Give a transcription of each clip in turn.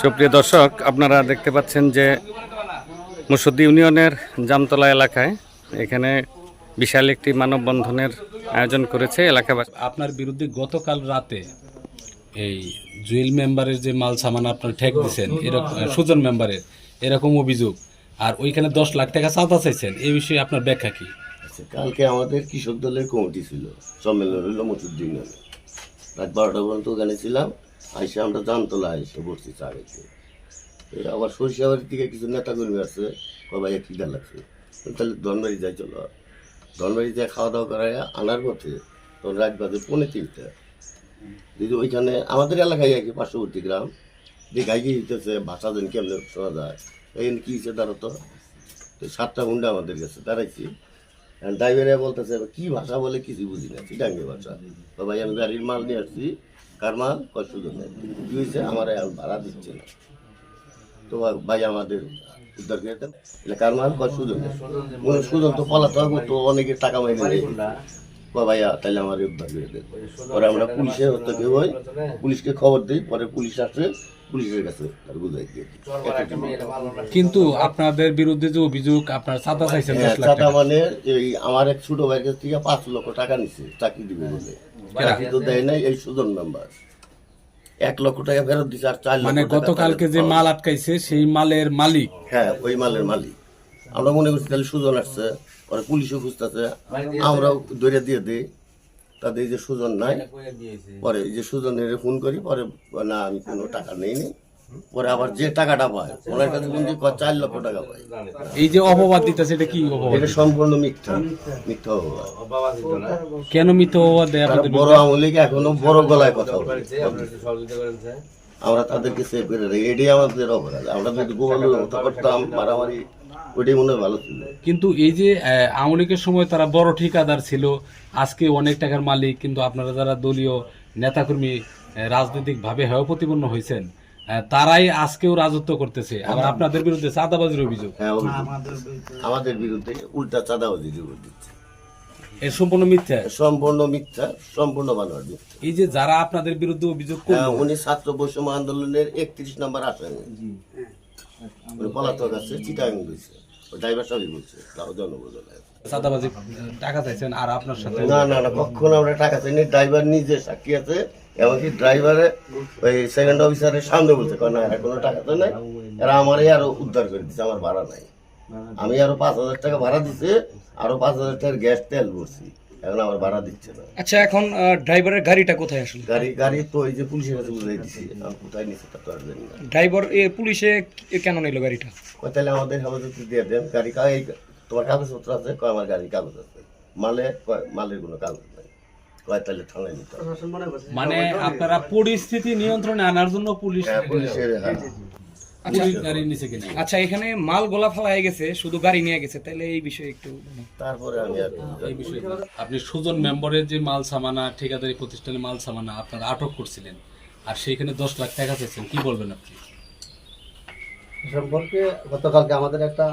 সুপ্রিয় দর্শক আপনারা দেখতে পাচ্ছেন যে মুসদ্দি ইউনিয়নের জামতলা এলাকায় এখানে বিশাল একটি মানববন্ধনের আয়োজন করেছে এলাকাবাসী। আপনার বিরুদ্ধে গতকাল রাতে এই জুয়েল মেম্বারের যে মাল সামান আপনার ঠেক দিচ্ছেন এরকম সুজন মেম্বারের এরকম অভিযোগ। আর ওইখানে দশ লাখ টাকা চাঁদা চাইছেন এই বিষয়ে আপনার ব্যাখ্যা কি? আচ্ছা, কালকে আমাদের কৃষক দলের কমিটি ছিল সম্মেলন হলো মসুদ্দিন রাত বারোটা পর্যন্ত ওখানে ছিলাম। আইসে আমরা জানতলা এসে বসছি চা আবার সরিষাবাড়ির থেকে কিছু নেতাকর্মী আছে এক খিদা লাগছে তাহলে ধনবাড়ি যাই, চলো। ধনবাড়ি যায় খাওয়া দাওয়া করায় আনার পথে তখন রাত বাজে পৌনে তিনটা। যদি ওইখানে আমাদের এলাকায় কি, পার্শ্ববর্তী গ্রাম দেখাই গিয়ে দিতেছে ভাষা যেন কেমনে শোনা যায়। এখানে কী হচ্ছে তারা তো সাতটা হুন্ডা আমাদের কাছে দাঁড়াইছি। ড্রাইভারে বলতেছে, কি ভাষা বলে কিছু বুঝি না, চিটাঙ্গে ভাষা। তো ভাই, আমি গাড়ির মাল নিয়ে আসছি, কার মাল? কষ্ট নেই কি হয়েছে আমার ভাড়া দিচ্ছে না। তো ভাই- আমাদের উদ্ধার করে এটা কার মাল? নেই মনে সুজন তো পলাতে হবে তো অনেকে টাকা মাইনে ভাইয়া তাহলে আমার পরে আমরা পুলিশের হত্যা পুলিশকে খবর দিই, পরে পুলিশ আসে পুলিশের কাছে বুঝাই দিয়ে কিন্তু আপনাদের বিরুদ্ধে যে অভিযোগ আপনার চাইছেন হ্যাঁ, চাঁদা মানে এই আমার এক ছোট ভাইয়ের কাছ থেকে পাঁচ লক্ষ টাকা নিছে চাকরি দিবে বলে। চাকরি তো দেয় নাই এই সুজন মেম্বার এক লক্ষ টাকা ফেরত দিছে আর চার মানে গতকালকে যে মাল আটকাইছে সেই মালের মালিক। হ্যাঁ ওই মালের মালিক। আমরা মনে করছি তাহলে সুজন আসছে পরে পুলিশও খুঁজতেছে আমরাও ধরে দিয়ে দিই। তাদের যে সুজন নাই পরে এই যে সুজনের ফোন করি পরে না আমি কোনো টাকা নেই নি পরে আবার যে টাকাটা পায় ওনার কাছে কিন্তু চার লক্ষ টাকা পায়। এই যে অপবাদ দিতেছে এটা কি অপবাদ? এটা সম্পূর্ণ মিথ্যা। মিথ্যা। অপবাদ। কেন মিথ্যা অপবাদ দেয় বড় আমলিক এখনও বড় গলায় কথা বলে। আমরা তাদেরকে সেভ করে রাখি। এটাই আমাদের অপরাধ। আমরা যদি গোপালের মতো করতাম মারামারি ওইটাই মনে হয় ভালো ছিল। কিন্তু এই যে আওয়ামী লীগের সময় তারা বড় ঠিকাদার ছিল আজকে অনেক টাকার মালিক কিন্তু আপনারা যারা দলীয় নেতাকর্মী রাজনৈতিক ভাবে হেয় প্রতিপন্ন হয়েছেন তারাই আজকেও রাজত্ব করতেছে। আবার আপনাদের বিরুদ্ধে চাঁদাবাজির অভিযোগ। হ্যাঁ আমাদের বিরুদ্ধে। উল্টা চাঁদাবাজি করে দিচ্ছে। এর সম্পূর্ণ মিথ্যা? সম্পূর্ণ মিথ্যা সম্পূর্ণ বানোয়ার মিথ্যা। এই যে যারা আপনাদের বিরুদ্ধে অভিযোগ হ্যাঁ, উনি ছাত্র বৈষম্য আন্দোলনের একত্রিশ নম্বর আসামি পলাতক আছে চিটাং দিয়েছে ড্রাইভার সবই বলছে তাও জনবোধন চাঁদাবাজি টাকা চাইছেন আর আপনার সাথে? না না না কখনো আমরা টাকা চাইনি ড্রাইভার নিজে সাক্ষী আছে এমনকি ড্রাইভারে ওই সেকেন্ড অফিসারের সামনে বলছে এরা কোনো টাকা তো নাই এরা আমারই আরও উদ্ধার করে দিচ্ছে আমার ভাড়া নাই। আমি আরও পাঁচ হাজার টাকা ভাড়া দিছি আরও পাঁচ হাজার টাকার গ্যাস তেল ভরছি। এখন আমার ভাড়া দিচ্ছে না। আচ্ছা এখন ড্রাইভারের গাড়িটা কোথায় আসলে? গাড়ি গাড়ি তো এই যে পুলিশের কাছে বুঝাই দিছি আমি কোথায় নিচ্ছে তা তো আর জানি না। ড্রাইভার এ পুলিশে কেন নিল গাড়িটা? কয় তাহলে আমাদের হেফাজতে দিয়ে দেন গাড়ি কা- এই তোমার কাগজপত্র আছে? কয় আমার গাড়ির কাগজ আছে? মালে কয় মালের কোনো কাগজ নাই। কয় তাহলে থানায় নিতে মানে আপনারা পরিস্থিতি নিয়ন্ত্রণে আনার জন্য পুলিশ হ্যাঁ পুলিশের হ্যাঁ। আচ্ছা। এখানে মাল গোলা ফেলা হয়ে গেছে শুধু গাড়ি নিয়ে গেছে তাহলে এই বিষয়ে একটু তারপরে আমি আর এই বিষয়ে আপনি সুজন মেম্বারের যে মাল সামানা ঠিকাদারি প্রতিষ্ঠানে মাল সামানা আপনারা আটক করছিলেন। আর সেইখানে দশ লাখ টাকা চাইছেন কি বলবেন আপনি? সম্পর্কে গতকালকে আমাদের একটা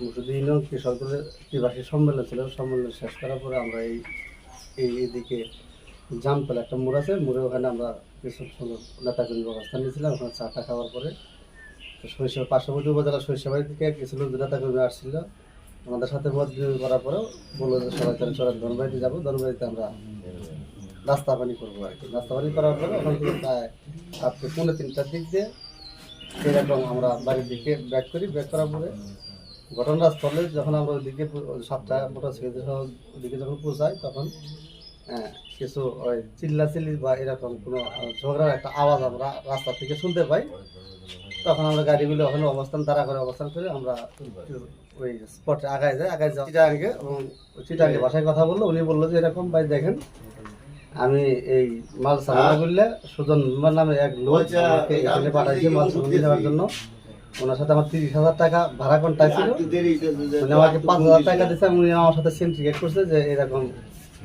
ইউনিয়ন কৃষকদের ত্রিবাসী সম্মেলন ছিল সম্মেলন শেষ করার পরে আমরা এই এই এদিকে জামতলা একটা মোড় আছে মোড়ে ওখানে আমরা কিছু নেতাকর্মী ব্যবস্থা নিয়েছিলাম ওখানে চাটা খাওয়ার পরে শৈশব পার্শ্ববর্তী উপজেলা শৈশবাড়ি থেকে কিছু লোক নেতাকর্মী আসছিল। আমাদের সাথে মত করার পরেও বলল যে সবাই তাহলে চলেন ধনবাড়িতে যাব। ধনবাড়িতে আমরা নাস্তা পানি করব আর কি। নাস্তা পানি করার পরে ওখান থেকে প্রায় রাত্রে পৌনে তিনটার দিক দিয়ে এরকম আমরা বাড়ির দিকে ব্যাক করি। ব্যাক করার পরে ঘটনাস্থলে যখন আমরা ওইদিকে সাতটা সাইকেল সহ ওইদিকে যখন পৌঁছাই তখন আহ, কিছু ওই চিল্লাচিল্লি বা এরকম কোনো ঝগড়ার একটা আওয়াজ আমরা রাস্তা থেকে শুনতে পাই। তখন আমরা গাড়িগুলো ওখানে অবস্থান তারা করে অবস্থান করে আমরা ওই স্পটে আগায় যাই আগায় যাই চিটাঙ্গে এবং চিটাঙ্গে ভাষায় কথা বলল উনি বলল যে এরকম ভাই দেখেন আমি এই মাল সামানা করলে সুজন নামে এক লোক এখানে পাঠাইছে মাল সামানা নেওয়ার জন্য। ওনার সাথে আমার তিরিশ হাজার টাকা ভাড়া কন্ট্রাক্ট ছিল। উনি আমাকে পাঁচ হাজার টাকা দিচ্ছে উনি আমার সাথে সিন্ডিকেট করছে যে এরকম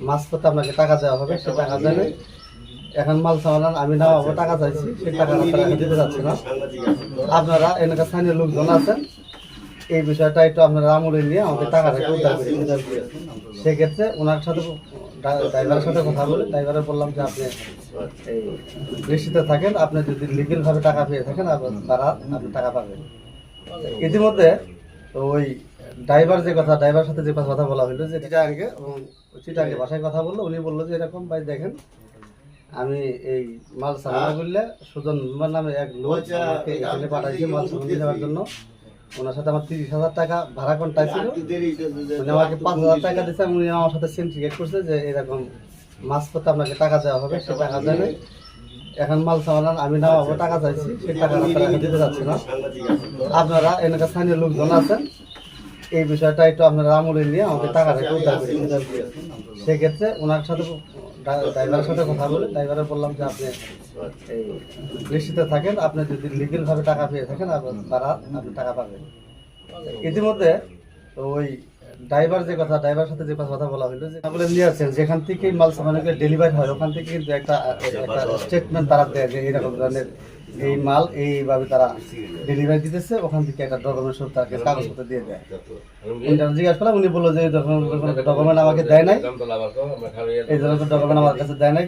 মাছ করতে আপনাকে টাকা দেওয়া হবে সে টাকা দেবে। এখন মাল সামানা আমি না টাকা চাইছি সেই টাকা আপনারা দিতে যাচ্ছে না। আপনারা এলাকার স্থানীয় লোকজন আছেন এই বিষয়টা একটু আপনারা আমলে নিয়ে আমাদের টাকাটাকে উদ্ধার করে সেক্ষেত্রে ওনার সাথে ড্রাইভারের সাথে কথা বলে ড্রাইভারে বললাম যে আপনি এই বৃষ্টিতে থাকেন আপনি যদি লিগেল ভাবে টাকা পেয়ে থাকেন তারা আপনি টাকা পাবেন ইতিমধ্যে ওই ড্রাইভার যে কথা ড্রাইভারের সাথে যে কথা বলা হলো যে চিটাঙ্গে এবং চিটাঙ্গে ভাষায় কথা বলল উনি বলল যে এরকম ভাই দেখেন আমি এই মাল সামনা করলে সুজন মেম্বার নামে এক লোক এখানে পাঠাইছে মাল সামনে দেওয়ার জন্য। ওনার সাথে আমার তিরিশ হাজার টাকা ভাড়া কন্টাক্ট ছিল। উনি আমাকে পাঁচ হাজার টাকা দিচ্ছে উনি আমার সাথে সিন্ডিকেট করছে যে এরকম মাছ করতে আপনাকে টাকা দেওয়া হবে সে টাকা নাই। এখন মাল সামানার আমি না পাবো টাকা চাইছি সে টাকা দিতে যাচ্ছে না। আপনারা এলাকার স্থানীয় লোকজন আছেন এই বিষয়টা একটু আপনারা আমলে নিয়ে আমাকে টাকাটা একটু উদ্ধার করে সেক্ষেত্রে ওনার সাথে ড্রাইভারের সাথে কথা বলে ড্রাইভারে বললাম যে আপনি থাকেন, আপনি যদি টাকা পেয়ে থাকেন তারা টাকা পাবেন। ইতিমধ্যে ওই ড্রাইভার যে কথা ড্রাইভারের সাথে যে কথা বলা হলো যে বলে নিয়ে আসছেন যেখান থেকে মাল সামানকে ডেলিভারি হয়, ওখান থেকে কিন্তু একটা স্টেটমেন্ট তারা দেয় যে এরকম ধরনের এই মাল এইভাবে তারা ডেলিভারি দিতেছে ওখান থেকে একটা ডকুমেন্ট সব তাকে কাগজপত্র দিয়ে দেয়। ইন্টার জিজ্ঞাসা করলাম উনি বলল যে ডকুমেন্ট আমাকে দেয় নাই। এই ধরনের ডকুমেন্ট আমার কাছে দেয় নাই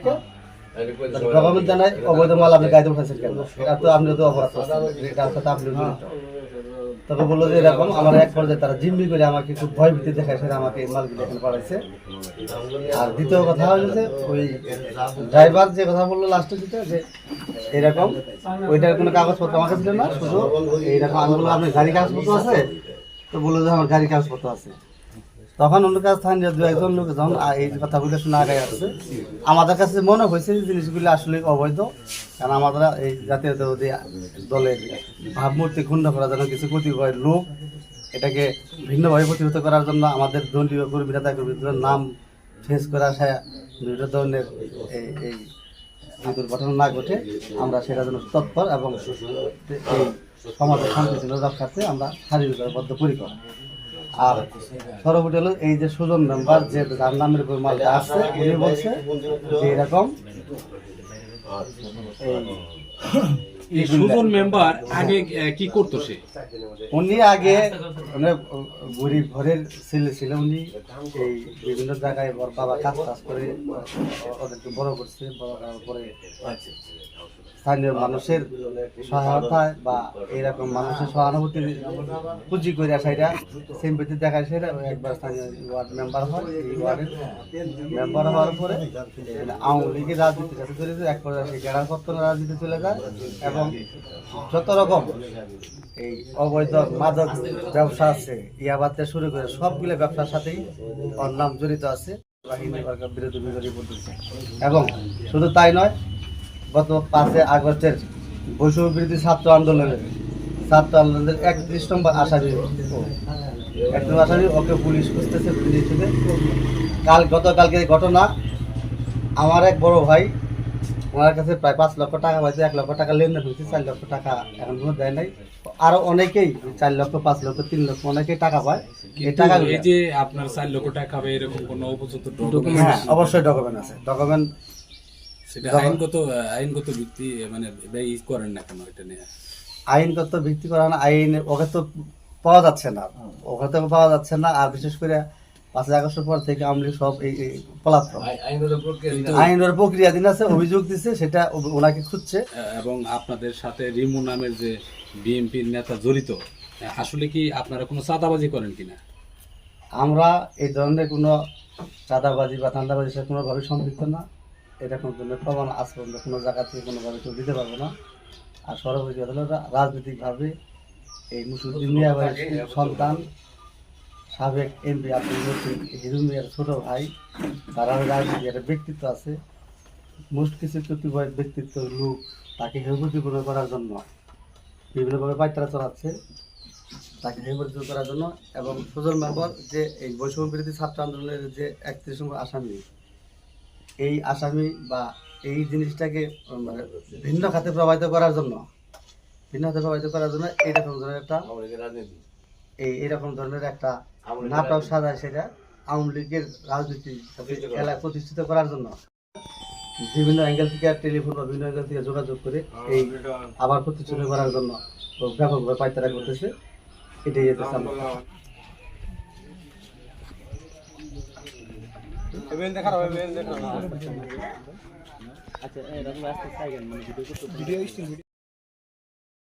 ডকুমেন্ট দেয় নাই অবৈধ মাল আপনি গাড়িতে উঠেছেন কেন? এটা তো আপনি তো অপরাধ আপনি। তবে বলল যে এরকম আমার এক পর্যায়ে তারা জিম্মি করে আমাকে খুব ভয় ভীতি দেখায়, সেটা আমাকে মালগুলো এখানে পাঠাইছে। আর দ্বিতীয় কথা হলো যে ওই ড্রাইভার যে কথা বলল লাস্টে দিতে যে এরকম, ওইটার কোনো কাগজপত্র আমাকে দিলেন না, শুধু এইরকম আমি বললাম আপনার গাড়ি কাগজপত্র আছে? তো বলল যে আমার গাড়ি কাগজপত্র আছে। তখন অন্য কাছে স্থানীয় দু একজন লোক যখন এই কথাগুলো শুনে আগে আসছে, আমাদের কাছে মনে হয়েছে যে জিনিসগুলো আসলে অবৈধ, কারণ আমাদের এই জাতীয়তাবাদী দলের ভাবমূর্তি ক্ষুণ্ণ করার জন্য কিছু ক্ষতিকর লোক এটাকে ভিন্নভাবে প্রতিহত করার জন্য আমাদের দলীয় কর্মীরা তাকে নাম ফেস করা বিভিন্ন ধরনের এই এই দুর্ঘটনা না ঘটে, আমরা সেটা জন্য তৎপর এবং এই সমাজের শান্তি রক্ষার্থে আমরা শারীরিকভাবে বদ্ধপরিকর। আর সর্বোপরি হলো এই যে সুজন মেম্বার যে যার নামের উপর মালটা আসছে উনি বলছে যে এরকম সুজন মেম্বার আগে আহ, কি করতো সে? উনি আগে মানে গরিব ঘরের ছেলে ছিল উনি এই বিভিন্ন জায়গায় বাবা কাজ টাজ করে ওদেরকে বড় করছে বড় করার পরে স্থানীয় মানুষের সহায়তায় বা এরকম মানুষের সহানুভূতি পুঁজি করে সেটা সিম্পতি দেখায় সেটা একবার স্থানীয় ওয়ার্ড মেম্বার হয়, এই ওয়ার্ডের মেম্বার হওয়ার পরে আওয়ামী লীগের রাজনীতির সাথে জড়িত এক পর্যায়ে সেই গেড়ার পত্তন রাজনীতি চলে যায় এবং যত রকম এই অবৈধ মাদক ব্যবসা আছে ইয়াবাতে শুরু করে সবগুলো ব্যবসার সাথেই ওর নাম জড়িত আছে। বাহিনী বিরোধী বিরোধী এবং শুধু তাই নয় গত পাঁচে আগস্টের বৈষম্য বিরোধী ছাত্র আন্দোলনের ছাত্র আন্দোলনের একত্রিশ নম্বর আসামি। একজন আসামি ওকে পুলিশ খুঁজতেছে পুলিশ কাল গতকালকে ঘটনা আমার এক বড় ভাই ওনার কাছে প্রায় পাঁচ লক্ষ টাকা পাইছে এক লক্ষ টাকা লেনদেন হয়েছে চার লক্ষ টাকা এখন কোনো দেয় নাই। আরও অনেকেই চার লক্ষ পাঁচ লক্ষ তিন লক্ষ অনেকেই টাকা পায়। এই টাকা এই যে আপনার চার লক্ষ টাকা হবে এরকম কোনো উপযুক্ত ডকুমেন্ট হ্যাঁ অবশ্যই ডকুমেন্ট আছে। ডকুমেন্ট সেটা আইনগত আইনগত ভিত্তি মানে করেন না কেন এটা নিয়ে? আইনগত ভিত্তি করা না আইন ওকে তো পাওয়া যাচ্ছে না। ওকে তো পাওয়া যাচ্ছে না আর বিশেষ করে পাঁচই আগস্টের পর থেকে আমলি সব এই পলাতক। আইনের প্রক্রিয়াধীন আছে অভিযোগ দিছে সেটা ওনাকে খুঁজছে। এবং আপনাদের সাথে রিমু নামের যে বিএনপির নেতা জড়িত আসলে কি আপনারা কোনো চাঁদাবাজি করেন কিনা? আমরা এই ধরনের কোনো চাঁদাবাজি বা ধান্দাবাজির সাথে কোনোভাবে সম্পৃক্ত না। এরকম ধরনের প্রমাণ আজ পর্যন্ত কোনো জায়গা থেকে কোনোভাবে কেউ দিতে পারব না। আর সর্বোপরি কথা হলো রাজনৈতিকভাবে এই মুসুদ্দিন মিয়া সন্তান সাবেক এমপি আব্দুল মতিন হিরু মিয়ার ছোট ভাই তারা রাজনীতি একটা ব্যক্তিত্ব আছে। মোস্ট কিছু কতিপয় ব্যক্তিত্ব লোক তাকে হেবতিপূর্ণ করার জন্য বিভিন্নভাবে পাইতারা চালাচ্ছে তাকে হেবতিপূর্ণ করার জন্য এবং সুজন মেম্বার যে এই বৈষম্য বিরোধী ছাত্র আন্দোলনের যে একত্রিশ নম্বর আসামি এই আসামি বা এই জিনিসটাকে মানে ভিন্ন খাতে প্রভাবিত করার জন্য ভিন্ন খাতে প্রভাবিত করার জন্য এইরকম ধরনের একটা এই এরকম ধরনের একটা নাটক সাজায় সেটা আওয়ামী লীগের রাজনীতি এলাকা প্রতিষ্ঠিত করার জন্য। বিভিন্ন অ্যাঙ্গেল থেকে টেলিফোন বা বিভিন্ন অ্যাঙ্গেল থেকে যোগাযোগ করে এই আবার প্রতিষ্ঠিত করার জন্য ব্যাপকভাবে পাইতারা করতেছে। এটাই যেতেছে মেল দেখার হবে মেল আচ্ছা এরকম রাস্তা সাইকেল মানে ভিডিও করতে ভিডিও